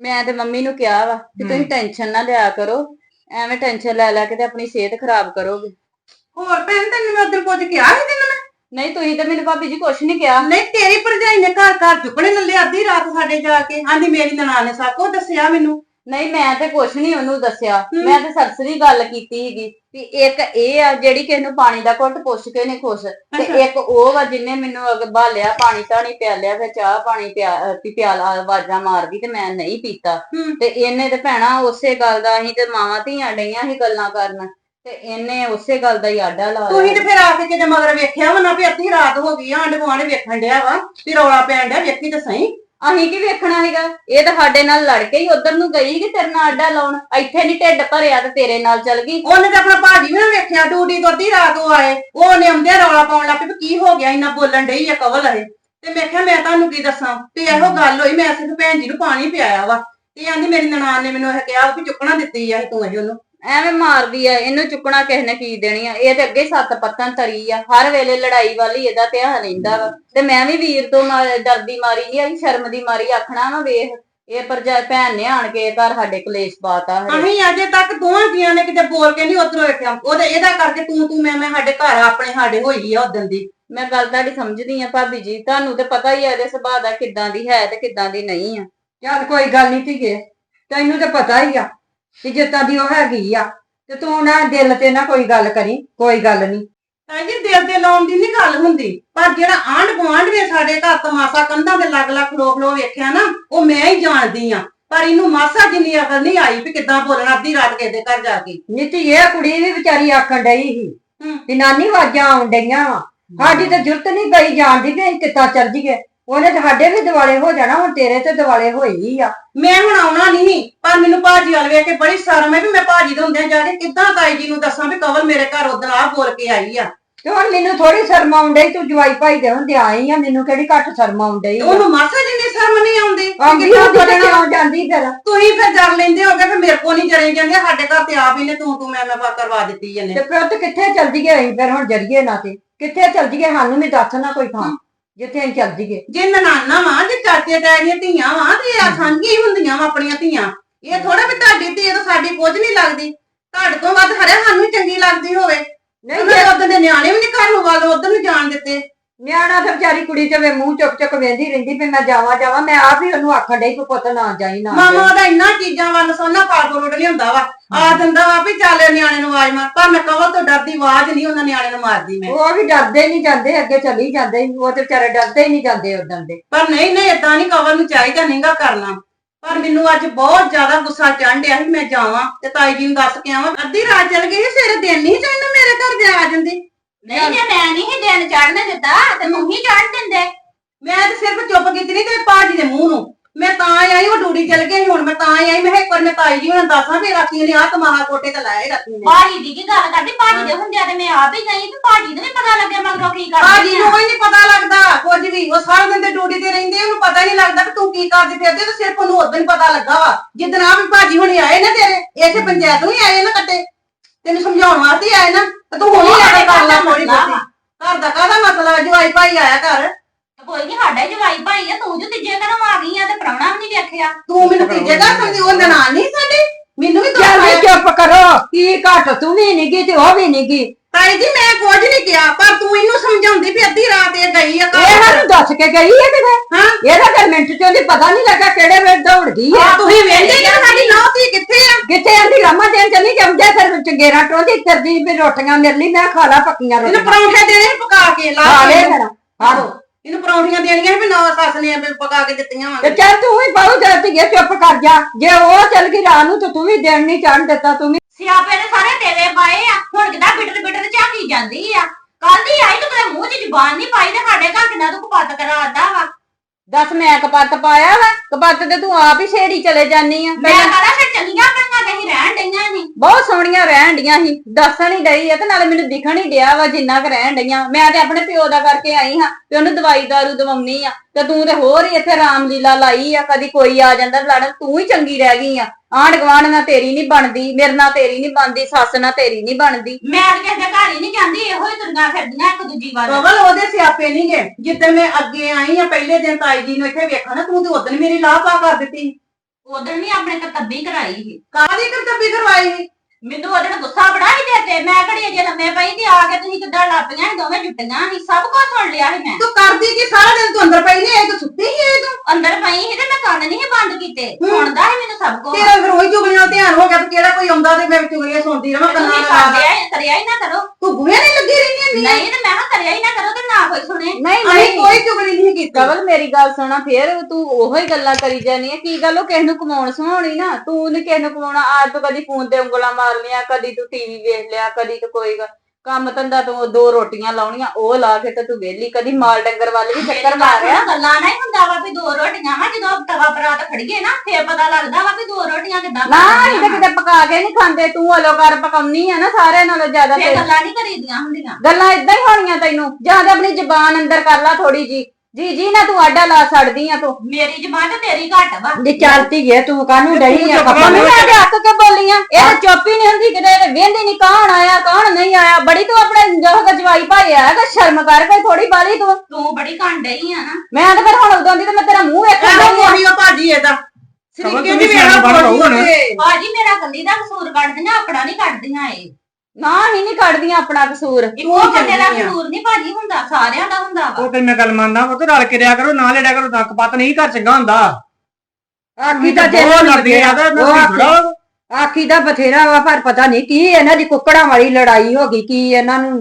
ਮੈਂ ਤੇ ਮੰਮੀ ਨੂੰ ਕਿਹਾ ਵਾ ਕਿ ਤੁਸੀਂ ਟੈਨਸ਼ਨ ਨਾ ਲਿਆ ਕਰੋ ਐਵੇਂ ਟੈਨਸ਼ਨ ਲੈ ਲੈ ਕੇ ਤੇ ਆਪਣੀ ਸਿਹਤ ਖਰਾਬ ਕਰੋਗੇ। ਹੋਰ ਭੈਣ ਤੈਨੂੰ ਮੈਂ ਉਧਰ ਕੁਝ ਕਿਹਾ ਸੀ ਤੈਨੂੰ ਮੈਂ? ਨਹੀਂ ਤੁਸੀਂ ਤੇ ਮੈਨੂੰ ਭਾਬੀ ਜੀ ਕੁਛ ਨਹੀਂ ਕਿਹਾ। ਨਹੀਂ ਤੇਰੀ ਭਰਜਾਈ ਨੇ ਘਰ ਘਰ ਚੁੱਕਣੇ ਲੱਲੇ ਅੱਧੀ ਰਾਤ ਸਾਡੇ ਜਾ ਕੇ। ਆਂਦੀ ਮੇਰੀ ਨਨਾਣ ਨੇ ਸਭ ਕੁਝ ਦੱਸਿਆ ਮੈਨੂੰ। ਨਹੀਂ ਮੈਂ ਤੇ ਕੁਛ ਨਹੀਂ ਉਹਨੂੰ ਦੱਸਿਆ। ਮੈਂ ਤੇ ਸਰਸਰੀ ਗੱਲ ਕੀਤੀ ਸੀਗੀ ਵੀ ਇੱਕ ਇਹ ਆ ਜਿਹੜੀ ਕਿਸੇ ਨੂੰ ਪਾਣੀ ਦਾ ਘੁੱਟ ਪੁੱਛ ਕੇ ਨਹੀਂ ਖੁਸ਼ ਤੇ। ਇੱਕ ਉਹ ਵਾ ਜਿੰਨੇ ਮੈਨੂੰ ਅਗ ਬਾਲਿਆ ਪਾਣੀ ਧਾਣੀ ਪਿਆਲਿਆ ਫਿਰ ਚਾਹ ਪਾਣੀ ਪਿਆ ਵੀ ਪਿਆਲਾ ਆਵਾਜ਼ਾਂ ਮਾਰਦੀ ਤੇ ਮੈਂ ਨਹੀਂ ਪੀਤਾ। ਤੇ ਇਹਨੇ ਤੇ ਭੈਣਾ ਉਸੇ ਗੱਲ ਦਾ ਅਸੀਂ ਤੇ ਮਾਵਾਂ ਧੀਆਂ ਡਈਆਂ ਸੀ ਗੱਲਾਂ ਕਰਨ ਤੇ ਇਹਨੇ ਉਸੇ ਗੱਲ ਦਾ ਹੀ ਆਡਾ ਲਾ ਤੂੰ ਹੀ ਲਿਆ ਤੇ ਫਿਰ ਆ ਕੇ ਕਿਤੇ ਮਗਰ ਵੇਖਿਆ ਵਾ ਨਾ ਵੀ ਅੱਧੀ ਰਾਤ ਹੋ ਗਈ ਆਂਡ ਗੁਆਂਢ ਵੇਖਣ ਡਿਆ ਵਾ ਵੀ ਰੌਲਾ ਪੈਣ ਡਿਆ ਵੇਖੀ ਤੇ ਸਹੀ ਅਸੀਂ ਕੀ ਵੇਖਣਾ ਹੈਗਾ? ਇਹ ਤਾਂ ਸਾਡੇ ਨਾਲ ਲੜ ਕੇ ਹੀ ਉਧਰ ਨੂੰ ਗਈ ਕਿ ਤੇਰੇ ਨਾਲ ਆਡਾ ਲਾਉਣ। ਇੱਥੇ ਨਹੀਂ ਢਿੱਡ ਭਰਿਆ ਤੇ ਤੇਰੇ ਨਾਲ ਚੱਲ ਗਈ। ਉਹਨੇ ਤੇ ਆਪਣਾ ਭਾਜੀ ਵੀ ਨਾ ਵੇਖਿਆ, ਡਿਊਟੀ ਤੋਂ ਅੱਧੀ ਰਾਤ ਉਹ ਆਏ। ਉਹਨੇ ਆਉਂਦੇ ਰੌਲਾ ਪਾਉਣ ਲੱਗ ਪਈ ਵੀ ਕੀ ਹੋ ਗਿਆ, ਇੰਨਾ ਬੋਲਣ ਡਈ ਆ ਕਵਲ ਇਹ। ਤੇ ਮੈਂ ਕਿਹਾ, ਮੈਂ ਤੁਹਾਨੂੰ ਕੀ ਦੱਸਾਂ? ਤੇ ਇਹੋ ਗੱਲ ਹੋਈ, ਮੈਂ ਸਿਰਫ ਭੈਣ ਜੀ ਨੂੰ ਪਾਣੀ ਪਿਆਇਆ ਵਾ। ਤੇ ਆਂਦੀ, ਮੇਰੀ ਨਨਾਣ ਨੇ ਮੈਨੂੰ ਇਹ ਕਿਹਾ ਵੀ ਚੁੱਕਣਾ ਦਿੱਤੀ ਆ ਤੂੰ ਇਹ ਉਹਨੂੰ। ਐਵੇਂ ਮਾਰਦੀ ਆ ਇਹਨੂੰ ਚੁੱਕਣਾ ਕਿਸੇ ਨੇ ਕੀ ਦੇਣੀ ਆ? ਇਹ ਤੇ ਅੱਗੇ ਸੱਤ ਪੱਤਨ ਤਰੀ ਆ ਹਰ ਵੇਲੇ ਲੜਾਈ ਵਾਲੀ ਇਹਦਾ ਧਿਆਨ ਰਹਿੰਦਾ ਵਾ। ਤੇ ਮੈਂ ਵੀ ਵੀਰ ਤੋਂ ਮਾ- ਡਰਦੀ ਮਾਰੀ ਨਹੀਂ ਆਈ ਸ਼ਰਮ ਦੀ ਮਾਰੀ ਆਖਣਾ ਵਾ ਵੇਖ ਇਹ ਪਰਜਾ ਭੈਣ ਨੇ ਆਣ ਕੇ ਘਰ ਸਾਡੇ ਕਲੇਸ਼ ਪਾਤਾ ਹੈ ਅਸੀਂ ਅਜੇ ਤੱਕ ਦੋਹਾਂ ਜੀਆਂ ਨੇ ਕਿਤੇ ਬੋਲ ਕੇ ਨਹੀਂ ਉਧਰੋਂ ਵੇਖਿਆ। ਉਹਦੇ ਇਹਦਾ ਕਰਕੇ ਤੂੰ ਤੂੰ ਮੈਂ ਮੈਂ ਸਾਡੇ ਘਰ ਆਪਣੇ ਸਾਡੇ ਹੋਈ ਆ ਉਦੋਂ ਦੀ। ਮੈਂ ਗੱਲ ਤੁਹਾਡੀ ਸਮਝਦੀ ਆ ਭਾਬੀ ਜੀ ਤੁਹਾਨੂੰ ਤੇ ਪਤਾ ਹੀ ਆ ਇਹਦੇ ਸੁਭਾਅ ਦਾ ਕਿੱਦਾਂ ਦੀ ਹੈ ਤੇ ਕਿੱਦਾਂ ਦੀ ਨਹੀਂ ਆ। ਚੱਲ ਕੋਈ ਗੱਲ ਨਹੀਂ ਧੀਏ ਤੈਨੂੰ ਤਾਂ ਪਤਾ ਹੀ ਆ। ਕਿ ਜਿੱਦਾਂ ਦੀ ਉਹ ਹੈਗੀ ਆ ਤੇ ਤੂੰ ਨਾ ਦਿਲ ਤੇ ਨਾ ਕੋਈ ਗੱਲ ਕਰੀ ਕੋਈ ਗੱਲ ਨਹੀਂ ਤਾਂ ਜੀ ਦਿਲ ਦੇ ਲਾਉਣ ਦੀ ਨਹੀਂ ਗੱਲ ਹੁੰਦੀ ਪਰ ਜਿਹੜਾ ਆਂਢ ਗੁਆਂਢ ਨੇ ਸਾਡੇ ਘਰ ਤਮਾਸ਼ਾ ਕੰਧਾਂ ਦੇ ਲੱਗ ਲੱਗ ਖਲੋ ਖਲੋ ਵੇਖਿਆ ਨਾ ਉਹ ਮੈਂ ਹੀ ਜਾਣਦੀ ਆ। ਪਰ ਇਹਨੂੰ ਮਾਸਾ ਜਿੰਨੀ ਅਕਲ ਨਹੀਂ ਆਈ ਵੀ ਕਿੱਦਾਂ ਬੋਲਣਾ ਅੱਧੀ ਰਾਤ ਕਿਸੇ ਦੇ ਘਰ ਜਾ ਕੇ। ਨੀਤੀ ਇਹ ਕੁੜੀ ਵੀ ਵਿਚਾਰੀ ਆਖਣ ਡਈ ਸੀ ਹੂੰ। ਵੀ ਨਾਨੀ ਆਵਾਜ਼ਾਂ ਆਉਣ ਡਈਆਂ ਵਾ। ਸਾਡੀ ਤਾਂ ਜੁਰਤ ਨਹੀਂ ਪਈ ਜਾਣਦੀ ਵੀ ਅਸੀਂ ਕਿੱਦਾਂ ਚੱਲ ਜੀਏ ਉਹਨੇ ਸਾਡੇ ਵੀ ਦਿਵਾਲੇ ਹੋ ਜਾਣਾ ਹੁਣ ਤੇਰੇ ਤੇ ਦਿਵਾਲੇ ਹੋਈ ਆ। ਮੈਂ ਹੁਣ ਆਉਣਾ ਨਹੀਂ ਪਰ ਮੈਨੂੰ ਭਾਜੀ ਵਾਲ ਵੇਖ ਕੇ ਬੜੀ ਸ਼ਰਮ ਹੈ ਵੀ ਮੈਂ ਭਾਜੀ ਦੇ ਹੁੰਦਿਆਂ ਜਾ ਕੇ ਕਿੱਦਾਂ ਤਾਈ ਜੀ ਨੂੰ ਦੱਸਾਂ ਵੀ ਕਵਲ ਮੇਰੇ ਘਰ ਉਦੋਂ ਆ ਬੋਲ ਕੇ ਆਈ ਆ। ਤੇ ਹੁਣ ਮੈਨੂੰ ਥੋੜੀ ਸ਼ਰਮ ਡਈ ਤੂੰ ਜਵਾਈ ਭਾਈ ਦੇ ਹੁੰਦੇ ਆਈ ਆ ਮੈਨੂੰ ਕਿਹੜੀ ਘੱਟ ਸ਼ਰਮ ਆਉਣ ਡਈ ਤੇ ਆ। ਉਹਨੂੰ ਮਾਸਾ ਜਿੰਨੀ ਸ਼ਰਮ ਨਹੀਂ ਆਉਂਦੀ ਆਉਂਦੀ ਕਿੱਦਾਂ ਹੁੰਦੀ ਤੇ ਬੋਲਣਾ। ਕਿਉਂ ਜਾਂਦੀ ਫਿਰ? ਤੁਸੀਂ ਫਿਰ ਜਰ ਲੈਂਦੇ ਹੋਗੇ ਫਿਰ ਮੇਰੇ ਕੋ ਨਹੀਂ ਜਰੇ ਜਾਂਦੇ ਸਾਡੇ ਘਰ ਤੇ ਆਪ ਹੀ ਨੇ ਤੂੰ ਤੂੰ ਮੈਂ ਮੈਂ ਕਰਵਾ ਦਿੱਤੀ ਇਹਨੇ। ਤੇ ਫਿਰ ਤੇ ਕਿੱਥੇ ਚੱਲ ਅਸੀਂ ਫਿਰ ਹੁਣ ਜਰੀਏ ਨਾ ਤੇ? ਕਿੱਥੇ ਚੱਲ ਜੀਏ ਸਾਨੂੰ ਵੀ ਦੱਸ ਨਾ ਕੋਈ ਥਾਂ। ਜਿੱਥੇ ਅਸੀਂ ਚੱਲ ਜੀਏ ਜੇ ਨਨਾਨਾ ਵਾਂ ਜੇ ਚਾਚੇ ਤਾਏ ਦੀਆਂ ਧੀਆਂ ਵਾਂ ਤੇ ਆ ਸਾਂਝੀਆਂ ਹੀ ਹੁੰਦੀਆਂ ਵਾਂ ਆਪਣੀਆਂ ਧੀਆਂ। ਇਹ ਥੋੜਾ ਵੀ ਤੁਹਾਡੀ ਧੀ ਤਾਂ ਸਾਡੀ ਕੁਝ ਨਹੀਂ ਲੱਗਦੀ। ਤੁਹਾਡੇ ਤੋਂ ਵੱਧ ਹਰੇ ਸਾਨੂੰ ਚੰਗੀ ਲੱਗਦੀ ਹੋਵੇ। ਨਹੀਂ ਦੇ ਉਦੋਂ ਦੇ ਨਿਆਣੇ ਵੀ ਨਹੀਂ ਘਰ ਵੱਲ ਉਧਰ ਨੂੰ ਜਾਣ ਦਿੱਤੇ। ਨਿਆਣਾ ਤੇ ਵਿਚਾਰੀ ਕੁੜੀ ਤੇ ਵੇ ਮੂੰਹ ਚੁੱਕ ਚੁੱਕ ਵੇਂਦੀ ਰਹਿੰਦੀ ਵੀ ਮੈਂ ਜਾਵਾਂ ਜਾਵਾਂ ਮੈਂ ਆਪ ਹੀ ਉਹਨੂੰ ਆਖਣ ਡਈ ਕਿ ਪੁੱਤ ਨਾ ਜਾਈ ਨਾ ਮਾਮਾ ਉਹਦਾ ਇੰਨਾ ਚੀਜ਼ਾਂ ਵੱਲ ਸੋਨਾ ਫਰੂਟ ਲਿਆਉਂਦਾ ਵਾ ਆ ਦਿੰਦਾ ਵਾ ਵੀ ਚੱਲ ਨਿਆਣੇ ਨੂੰ ਆਵਾਜ਼ ਮਾਰ ਪਰ ਮੈਂ ਕਵਲ ਤੋਂ ਡਰਦੀ ਆਵਾਜ਼ ਨਹੀਂ ਉਹਨਾਂ ਨਿਆਣੇ ਨੂੰ ਮਾਰਦੀ ਮੈਂ। ਉਹ ਵੀ ਡਰਦੇ ਨਹੀਂ ਜਾਂਦੇ ਅੱਗੇ ਚੱਲੀ ਜਾਂਦੇ ਸੀ, ਉਹ ਤੇ ਵਿਚਾਰੇ ਡਰਦੇ ਹੀ ਨਹੀਂ ਜਾਂਦੇ ਉਦੋਂ ਦੇ। ਪਰ ਨਹੀਂ ਨਹੀਂ ਏਦਾਂ ਨਹੀਂ ਕਵਲ ਨੂੰ ਚਾਹੀਦਾ ਨਹੀਂਗਾ ਕਰਨਾ। ਪਰ ਮੈਨੂੰ ਅੱਜ ਬਹੁਤ ਜ਼ਿਆਦਾ ਗੁੱਸਾ ਚੜ੍ਹਿਆ ਸੀ ਮੈਂ ਜਾਵਾਂ ਤੇ ਤਾਈ ਜੀ ਨੂੰ ਦੱਸ ਕੇ ਆਵਾਂ ਅੱਧੀ ਰਾਤ ਚਲ ਗਈ ਸੀ ਸਵੇਰੇ ਦਿਨ ਨਹੀਂ ਚੜਨਾ ਮੇਰੇ ਘਰ ਦੇ ਆ ਜਾਂਦੀ। ਨਹੀਂ ਜੇ ਮੈਂ ਨਹੀਂ ਦਿਨ ਚੜਨ ਦਿੱਤਾ ਤੇ ਤੂੰ ਹੀ ਚੜ ਦਿੰਦੇ। ਮੈਂ ਤੇ ਸਿਰਫ ਚੁੱਪ ਕੀਤੀ ਨਹੀਂ ਤੇ ਭਾਜੀ ਦੇ ਮੂੰਹ ਨੂੰ। ਮੈਂ ਤਾਂ ਆਈ ਉਹ ਡੂੜੀ ਚਲ ਗਈ ਹੁਣ ਮੈਂ ਤਾਂ ਆਈ ਮੈਂ ਇੱਕ ਵਾਰ ਮੈਂ ਤਾਈ ਜੀ ਨੂੰ ਦੱਸਾਂ ਵੀ ਰਾਤੀ ਨੇ ਆ ਤਮਾਹਾ ਕੋਟੇ ਤੇ ਲਾਏ ਰਾਤੀ ਨੇ ਭਾਜੀ ਦੀ ਕੀ ਗੱਲ ਕਰਦੀ? ਭਾਜੀ ਦੇ ਹੁੰਦਿਆਂ ਤੇ ਮੈਂ ਆਪ ਹੀ ਗਈ ਤੇ ਭਾਜੀ ਨੂੰ ਵੀ ਪਤਾ ਲੱਗਿਆ ਮਗਰੋਂ ਕੀ ਭਾਜੀ ਕਰਦੀ ਨੂੰ ਹੀ ਨਹੀਂ ਪਤਾ ਲੱਗਦਾ ਕੁਝ ਵੀ। ਉਹ ਸਾਰਾ ਦਿਨ ਤੇ ਡਿਊਟੀ ਤੇ ਰਹਿੰਦੇ ਉਹਨੂੰ ਪਤਾ ਨਹੀਂ ਲੱਗਦਾ ਕਿ ਤੂੰ ਕੀ ਕਰਦੀ ਫਿਰਦੀ ਤੇ ਸਿਰਫ ਉਹਨੂੰ ਉਦੋਂ ਹੀ ਪਤਾ ਲੱਗਾ ਵਾ। ਜਿੱਦਣ ਆ ਵੀ ਭਾਜੀ ਹੁਣੇ ਆਏ ਨਾ ਤੇਰੇ ਇਸੇ ਪੰਚਾਇਤ ਨੂੰ ਹੀ ਆਏ ਨਾ ਕੱਟੇ ਤੈਨੂੰ ਸਮਝਾਉਣ ਵਾਸਤੇ ਹੀ ਆਏ ਨਾ ਤੇ ਤੂੰ ਹੁਣੇ ਆ ਕੇ ਕਰ ਲੈ ਥੋੜੀ ਬਹੁਤੀ। ਘਰ ਦਾ ਕਾਹਦਾ ਮਸਲਾ? ਜਵਾਈ ਭਾਈ ਆਇਆ ਘਰ। ਕੋਈ ਨਹੀਂ ਸਾਡਾ ਹੀ ਜਵਾਈ ਭਾਈ ਆ ਤੂੰ ਜੋ ਤੀਜੇ ਘਰੋਂ ਆ ਗਈ ਆ ਤੇ ਪ੍ਰਾਹੁਣਾ ਵੀ ਨਹੀਂ ਵੇਖਿਆ। ਤੂੰ ਮੈਨੂੰ ਤੀਜੇ ਘਰ ਸਮਝੀ ਉਹ ਨਨਾਣ ਨਹੀਂ ਸਾਡੇ? ਮੈਨੂੰ ਵੀ ਚੱਲ ਦੁੱਖ ਵੀ ਚੁੱਪ ਕਰੋ। ਕੀ ਘੱਟ ਤੂੰ ਵੀ ਨਹੀਂ ਗਈ ਤੇ ਉਹ ਵੀ ਨਹੀਂ ਗਈ ਤਾਈ ਜੀ ਮੈਂ ਕੁਝ ਨਹੀਂ ਕਿਹਾ ਪਰ ਤੂੰ ਇਹਨੂੰ ਸਮਝਾਉਂਦੀ ਵੀ ਅੱਧੀ ਰਾਤ ਇਹ ਗਈ ਆ ਘਰ। ਸਾਨੂੰ ਦੱਸ ਕੇ ਗਈ ਹੈ ਕਿਤੇ? ਹਾਂ। ਇਹਦਾ ਤਾਂ ਮਿੰਟ ਚੋਂ ਦੀ ਪਤਾ ਨਹੀਂ ਲੱਗਾ ਕਿਹੜੇ ਵੇਲੇ ਦੌੜ ਗਈ ਹੈ ਆ ਤੁਸੀਂ ਵੇਂਦੇ ਕਿ ਸਾਡੀ ਨੌ ਧੀ ਕਿੱਥੇ ਆ। ਕਿਤੇ ਆਂਦੀ ਰਾਮਾ ਦੇਣ ਚੱਲੀ ਜੰਮਦੇ ਫਿਰ ਚੰਗੇਰਾ ਟੋਂਦੀ ਫਿਰਦੀ ਵੀ ਰੋਟੀਆਂ ਮੇਰੇ ਲਈ ਮੈਂ ਖਾ ਲਾ ਪੱਕੀਆਂ ਇਹਨੂੰ ਰੋਟੀਆਂ। ਪਰੌਂਠੇ ਦੇਣੇ ਸੀ ਪਕਾ ਕੇ ਲਾ ਖਾ ਲੈ ਇਹਨੂੰ। ਆਹੋ ਇਹਨੂੰ ਪਰੌਂਠੀਆਂ ਦੇਣੀਆਂ ਸੀ ਵੀ ਨੌ ਸੱਸ ਨੇ ਵੀ ਪਕਾ ਕੇ ਦਿੱਤੀਆਂ ਤੇ ਵਾ ਚੱਲ ਤੂੰ ਵੀ ਬਹੁਤ ਧੀਏ ਚੁੱਪ ਕਰ ਜਾ। ਜੇ ਉਹ ਚੱਲ ਗਈ ਰਾਤ ਨੂੰ ਤੇ ਤੂੰ ਵੀ ਦਿਨ ਨਹੀਂ ਚੜ੍ਹਨ ਦਿੱਤਾ ਤੂੰ ਵੀ ਸਿਆਪੇ ਨੇ ਸਾਰੇ ਤੇਰੇ ਪਾਏ ਆ। ਹੁਣ ਕਿਦਾਂ ਬਿਟਰ ਬਿਟਰ ਝਾਕੀ ਜਾਂਦੀ ਆ? ਕੱਲ ਦੀ ਆਈ ਤੂੰ ਕਦੇ ਮੂੰਹ 'ਚ ਜ਼ੁਬਾਨ ਨਹੀਂ ਪਾਈ ਤੇ ਸਾਡੇ ਘਰ ਕਿੰਨਾ ਤੂੰ ਕਪੱਤ ਕਰਾਦਾ ਵਾ? ਦੱਸ ਮੈਂ ਕਪੱਤ ਪਾਇਆ ਵਾ? ਕਪੱਤ ਤੇ ਤੂੰ ਆਪ ਹੀ ਛੇੜੀ ਚਲੇ ਜਾਨੀ ਆ। ਮੈਂ ਕਹਦਾ ਫਿਰ ਚੰਗੀਆਂ ਕੰਨਾਂ ਤੇ ਹੀ ਰਹਿਣ ਡਈਆਂ ਨਹੀਂ ਬਹੁਤ ਸੋਹਣੀਆਂ ਰਹਿਣ ਡੀਆਂ ਸੀ ਦੱਸਣ ਹੀ ਡਈ ਆ ਤੇ ਨਾਲੇ ਮੈਨੂੰ ਦਿਖਣ ਹੀ ਡਿਆ ਵਾ ਜਿੰਨਾ ਕੁ ਰਹਿਣ ਡਈਆਂ ਮੈਂ ਤੇ ਆਪਣੇ ਪਿਓ ਦਾ ਕਰਕੇ ਆਈ ਹਾਂ ਤੇ ਉਹਨੂੰ ਦਵਾਈ ਦਾਰੂ ਦਵਾਉਣੀ ਆ ਤੇ ਤੂੰ ਤੇ ਹੋਰ ਹੀ ਇੱਥੇ ਰਾਮਲੀਲਾ ਲਾਈ ਆ ਕਦੀ ਕੋਈ ਆ ਜਾਂਦਾ ਲੜਨ ਤੂੰ ਹੀ ਚੰਗੀ ਰਹਿ ਗਈ ਆ। ਆਂਢ ਗੁਆਂਢ ਨਾਲ ਤੇਰੀ ਨਹੀਂ ਬਣਦੀ ਮੇਰੇ ਨਾਲ ਤੇਰੀ ਨਹੀਂ ਬਣਦੀ ਸੱਸ ਨਾਲ ਤੇਰੀ ਨਹੀਂ ਬਣਦੀ। ਮੈਂ ਤਾਂ ਕਿਸੇ ਦੇ ਘਰ ਹੀ ਨਹੀਂ ਜਾਂਦੀ ਇਹੋ ਹੀ ਤੁਰੀਆਂ ਫਿਰਦੀਆਂ ਇੱਕ ਦੂਜੀ ਵੱਲ। ਕਵਲ ਉਹਦੇ ਸਿਆਪੇ ਨਹੀਂ ਗਏ ਜਿੱਦਾਂ ਮੈਂ ਅੱਗੇ ਆਈ ਆ ਪਹਿਲੇ ਦਿਨ ਤਾਈ ਜੀ ਨੂੰ ਇੱਥੇ ਵੇਖਣਾ ਤੂੰ ਤੇ ਉਦੋਂ ਮੇਰੀ ਲਾਹ ਪਾ ਕਰ ਦਿੱਤੀ। ਉਦੋਂ ਵੀ ਆਪਣੇ ਕਰਤੱਬੀ ਕਰਾਈ ਸੀ ਕਾਹਦੀ ਕਰਤੱਬੀ ਕਰਵਾਈ ਸੀ? ਮੈਨੂੰ ਉਹਦੇ ਨਾਲ ਗੁੱਸਾ ਬੜਾ ਹੀ ਦੇ ਤੇ। ਮੈਂ ਘੜੀ ਅਜੇ ਲੰਮੇ ਪਈ ਤੇ ਆ ਕੇ ਤੁਸੀਂ ਕਿੱਦਾਂ ਲੱਪੀਆਂ ਸੀ? ਦੋਵੇਂ ਜੁੱਟੀਆਂ ਸੀ। ਸਭ ਕੁਝ ਸੁਣ ਲਿਆ ਸੀ ਮੈਂ। ਤੂੰ ਕਰਦੀ ਕੀ? ਸਾਰਾ ਦਿਨ ਤੂੰ ਅੰਦਰ ਪਈ ਨਹੀਂ ਇਹ ਤੂੰ ਸੁੱਤੀ ਹੀ ਇਹ ਤੂੰ? ਅੰਦਰ ਪਈ ਸੀ ਤੇ ਮੈਂ ਕੰਨ ਨਹੀਂ ਬੰਦ ਕੀਤੇ। ਸੁਣਦਾ ਸੀ ਮੈਨੂੰ ਸਭ ਕੁਝ ਤੇਰਾ ਫਿਰ ਉਹੀ ਚੁਗਲੀਆਂ ਦਾ ਧਿਆਨ ਹੋ ਗਿਆ ਤੇ ਕਿਹੜਾ ਕੋਈ ਆਉਂਦਾ ਤੇ ਮੈਂ ਚੁਗਲੀਆਂ ਸੁਣਦੀ ਰਵਾਂ ਕੰਨਾਂ ਤੁਸੀਂ ਨਾਲ। ਕਰਦੇ ਆ ਕਰਿਆ ਹੀ ਨਾ ਕਰੋ। ਤੂੰ ਬੁਏ ਨਹੀਂ ਲੱਗੀ ਰਹਿੰਦੀ ਇੰਨੀ ਨਹੀਂ ਤੇ ਮੈਂ ਕਿਹਾ ਕਰਿਆ ਹੀ ਨਾ ਕਰੋ ਤੇ ਨਾ ਕੋਈ ਸੁਣੇ। ਨਹੀਂ ਅਸੀਂ ਨਹੀਂ ਕੋਈ ਚੁਗਲੀ ਨਹੀਂ ਕੀਤੀ। ਕਵਲ ਮੇਰੀ ਗੱਲ ਸੁਣਾ ਫੇਰ ਤੂੰ ਉਹੋ ਹੀ ਗੱਲਾਂ ਕਰੀ ਜਾਨੀ ਆ। ਕੀ ਗੱਲ? ਉਹ ਕਿਸ ਨੂੰ ਕਮਾਉਣ ਸਮਾਉਣੀ ਨਾ। ਤੂੰ ਨੀ ਕਿਸੇ ਨੂੰ ਕਮਾਉਣਾ। ਆਜ ਤੂੰ ਕਦੀ ਫੋਨ ਤੇ ਉਂਗਲਾਂ ਮਾਰ ਲਿਆ ਕਦੀ ਤੂੰ ਟੀਵੀ ਵੇਖ ਲਿਆ ਕਦੀ ਤੂੰ ਕੋਈ ਗ- ਕੰਮ ਧੰਦਾ ਤੂੰ ਦੋ ਰੋਟੀਆਂ ਲਾਉਣੀਆਂ ਉਹ ਲਾ ਕੇ ਤੇ ਤੂੰ ਵਿਹਲੀ ਕਦੀ ਮਾਲ ਡੰਗਰ ਵੱਲ ਵੀ ਚੱਕਰ ਮਾਰਿਆ। ਗੱਲਾਂ ਨਹੀਂ ਹੁੰਦਾ ਵਾ ਵੀ ਦੋ ਰੋਟੀਆਂ ਵਾ ਜਦੋਂ ਤਵਾ ਪਰਾਤ ਖੜੀਏ ਨਾ ਫੇਰ ਪਤਾ ਲੱਗਦਾ ਵਾ ਵੀ ਦੋ ਰੋਟੀਆਂ ਕਿੱਦਾਂ ਨਾ ਇਹ ਤਾਂ ਕਿਤੇ ਪਕਾ ਕੇ ਨਹੀਂ ਖਾਂਦੇ ਤੂੰ ਹਲੋ ਕਰ ਪਕਾਉਣੀ ਆ ਨਾ ਸਾਰਿਆਂ ਨਾਲੋਂ ਜ਼ਿਆਦਾ ਤੇ ਗੱਲਾਂ ਨਹੀਂ ਕਰੀਦੀਆਂ ਹੁੰਦੀਆਂ। ਗੱਲਾਂ ਇਦਾਂ ਹੀ ਹੋਣੀਆਂ ਤੈਨੂੰ ਜਾਂ ਤੇ ਆਪਣੀ ਜ਼ਬਾਨ ਅੰਦਰ ਕਰ ਲਾ ਥੋੜੀ ਜੀ ਜੀ ਜੀ ਨਾ ਤੂੰ ਆਡਾ ਲਾ ਛੱਡਦੀ ਆ ਤੂੰ। ਮੇਰੀ ਜ਼ਬਾਨ ਤੇ ਤੇਰੀ ਘੱਟ ਵਾ। ਜੇ ਚੱਲਤੀ ਗਿਆ ਤੂੰ ਕਾਹਨੂੰ ਡਈ ਆ? ਮੰਮੀ ਖਪਾ ਮੈਂ ਤੇ ਹੱਕ ਕੇ ਬੋਲੀਆਂ। ਇਹ ਤਾਂ ਚੁੱਪ ਹੀ ਨਹੀਂ ਹੁੰਦੀ ਕਿਤੇ ਵੇਂਦੀ ਨਹੀਂ ਕੌਣ ਆਇਆ ਕੌਣ ਨਹੀਂ ਆਇਆ। ਬੜੀ ਤੂੰ ਆਪਣੇ ਜੋ ਜਵਾਈ ਭਾਈ ਆਇਆ ਕਿ ਸ਼ਰਮ ਕਰ ਕੋਈ ਥੋੜੀ ਬਾਲੀ ਤੂੰ। ਤੂੰ ਬੜੀ ਕੰਡ ਹੀ ਆ ਨਾ। ਮੈਂ ਤਾਂ ਫਿਰ ਹੁਣ ਉਦੋਂ ਦੀ ਤੇ ਮੈਂ ਤੇਰਾ ਮੂੰਹ ਵੇਖਣ ਇਹੋ ਡਈ ਆ। ਕੋਈ ਉਹ ਭਾਜੀ ਇਹਦਾ। ਸਰੀਕੇ ਤੂੰ ਦੀ ਵੇਲਾ ਭਾਜੀ। ਮੇਰਾ ਕੱਲੀ ਦਾ ਕਸੂਰ ਕੱਢਦੀਆਂ ਆਪਣਾ ਨਹੀਂ ਕੱਢਦੀਆਂ ਇਹ। ਨਾ ਹੀ ਨਹੀਂ ਕੱਢਦੀਆਂ ਆਪਣਾ ਕਸੂਰ। ਇੱਕੋ ਬੰਦੇ ਦਾ ਚੰਗੀ ਆ। ਕਸੂਰ ਨਹੀਂ ਭਾਜੀ ਹੁੰਦਾ ਸਾਰਿਆਂ ਦਾ ਹੁੰਦਾ ਵਾ। ਉਹ ਤੇ ਮੈਂ ਗੱਲ ਮੰਨਦਾ ਉਹ ਤੇ ਰਲ ਕੇ ਰਿਆ ਕਰੋ ਨਾ ਲੜਿਆ ਕਰੋ ਨੱਕ ਪੱਤ ਨਹੀਂ ਘਰ ਚੰਗਾ ਹੁੰਦਾ। ਆਖੀ ਤਾਂ ਬਹੁਤ ਤੇਰੇ ਲੜਦੇ ਆ ਤੇ ਉਹ ਆਖੀ- ਥੋੜਾ ਆਖੀ ਦਾ ਬਥੇਰਾ ਵਾ ਪਰ ਪਤਾ ਨਹੀਂ ਕੀ ਇਹਨਾਂ ਦੀ ਕੁੱਕੜਾਂ ਵਾਲੀ ਲੜਾਈ ਹੋ ਗਈ ਕੀ ਇਹਨਾਂ ਨੂੰ